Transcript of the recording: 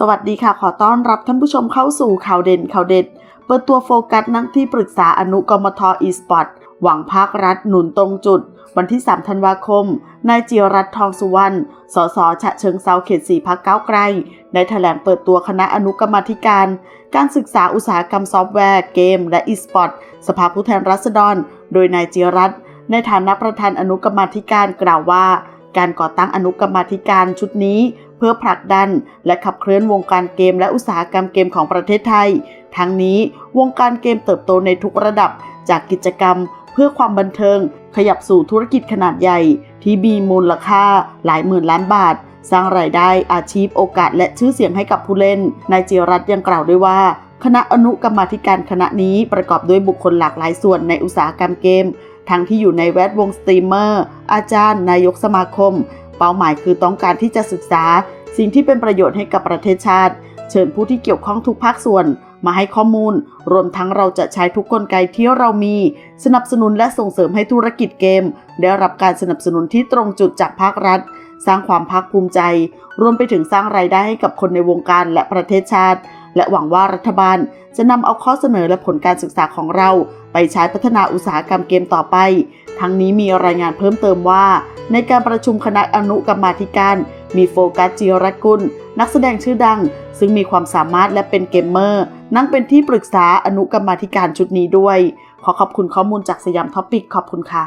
สวัสดีค่ะ ขอต้อนรับท่านผู้ชมเข้าสู่ข่าวเด่นข่าวเด็ด เปิดตัวโฟกัสนักที่ปรึกษาอนุกรมทอีสปอร์ตหวังภาครัฐหนุนตรงจุด วันที่ 3 ธันวาคม นายจิรัตทองสุวรรณ สสฉะเชิงเซาเขต4พักก้าวไกลได้แถลงเปิดตัวคณะอนุกรรมธิการ การศึกษาอุตสาหกรรมซอฟต์แวร์เกม และอีสปอร์ตสภาผู้แทนราษฎร โดยนายจิรัตในฐานะประธานอนุกรรมธิการกล่าวว่า การก่อตั้งอนุกรรมธิการชุดนี้ เพื่อผลักดันและขับเคลื่อนวงการเกมและอุตสาหกรรมเกมของประเทศไทย ทั้งนี้วงการเกมเติบโตในทุกระดับจากกิจกรรม เพื่อความบันเทิง ขยับสู่ธุรกิจขนาดใหญ่ ที่มีมูลค่าหลายหมื่นล้านบาท สร้างรายได้อาชีพโอกาส และชื่อเสียงให้กับผู้เล่นนายจิรัตน์ยังกล่าวด้วยว่าคณะอนุกรรมาธิการคณะนี้ประกอบด้วยบุคคลหลากหลายส่วนในอุตสาหกรรมเกม ทั้งที่อยู่ในแวดวงสตรีมเมอร์ อาจารย์ นายกสมาคม เป้าหมายคือต้องการที่จะศึกษา สิ่งที่เป็นประโยชน์ให้กับประเทศชาติ เชิญผู้ที่เกี่ยวข้องทุกภาคส่วน มาให้ข้อมูล รวมทั้งเราจะใช้ทุกกลไกที่เรามี สนับสนุนและส่งเสริมให้ธุรกิจเกม ได้รับการสนับสนุนที่ตรงจุดจากภาครัฐ สร้างความภาคภูมิใจ รวมไปถึงสร้างรายได้ให้กับคนในวงการและประเทศชาติ และหวังว่ารัฐบาล จะนำเอาข้อเสนอและผลการศึกษาของเรา ไปใช้พัฒนาอุตสาหกรรมเกมต่อไป ทั้งนี้มีรายงานเพิ่มเติมว่า ในการประชุมคณะอนุกรรมาธิการ มีโฟกัสจิรกุล นักแสดงชื่อดัง ซึ่งมีความสามารถและเป็นเกมเมอร์ นั่งเป็นที่ปรึกษาอนุกรรมาธิการชุดนี้ด้วย ขอขอบคุณข้อมูลจากสยามท็อปิกขอบคุณค่ะ